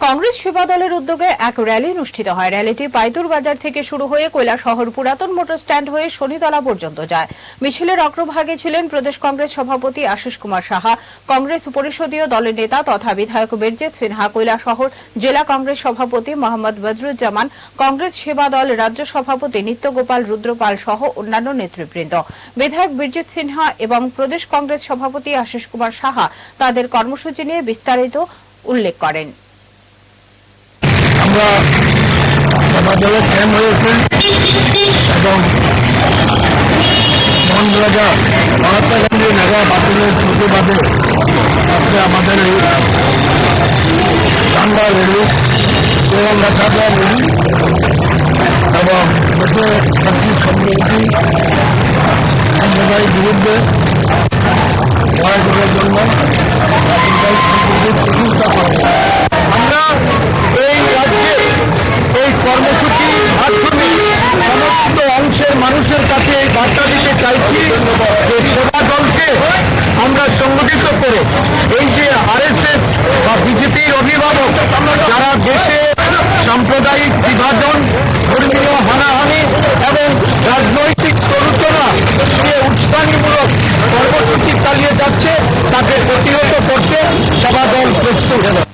কংগ্রেস সেবা দলের উদ্যোগে এক র্যালি অনুষ্ঠিত হয়। র্যালিটি পাইতুর বাজার থেকে শুরু হয়ে কৈলাসহর পুরাতন মোটর স্ট্যান্ড হয়ে শনিতলা পর্যন্ত যায়। মিছিলের অগ্রভাগে ছিলেন প্রদেশ কংগ্রেস সভাপতি আশিস কুমার সাহা, কংগ্রেস পরিষদীয় দলের নেতা তথা বিধায়ক বীরজিৎ সিনহা কৈলাসহর জেলা কংগ্রেস সভাপতি মোহাম্মদ বদরুজ্জামান, কংগ্রেস সেবা দল রাজ্য সভাপতি নিত্যগোপাল রুদ্রপাল সহ অন্যান্য নেতৃবৃন্দ। বিধায়ক বীরজিৎ সিনহা এবং প্রদেশ কংগ্রেস সভাপতি আশিস কুমার সাহা তাদের কর্মসূচি নিয়ে বিস্তারিত উল্লেখ করেন। আমরা সমাজের ক্যাম্প হয়েছে এবং মোহনবাজার মহাত্মা গান্ধী নাগা বাতিলের প্রতিবাদে আজকে আমাদের এই চান্দা রেলি, এবং রাখাটা রেলি, এবং দেশে শক্তি সমৃদ্ধি সম্প্রদায়ের বিরুদ্ধে লড়াই করার জন্য প্রতিষ্ঠা করে। যে সেবা দলকে আমরা সংগঠিত করে এই যে আরএসএস বা বিজেপির অভিভাবক, যারা দেশে সাম্প্রদায়িক বিভাজন, ধর্মীয় হানাহানি এবং রাজনৈতিক প্ররোচনা দিয়ে উস্কানিমূলক কর্মসূচি চালিয়ে যাচ্ছে, তাকে প্রতিহত করতে সেবা দল প্রস্তুত।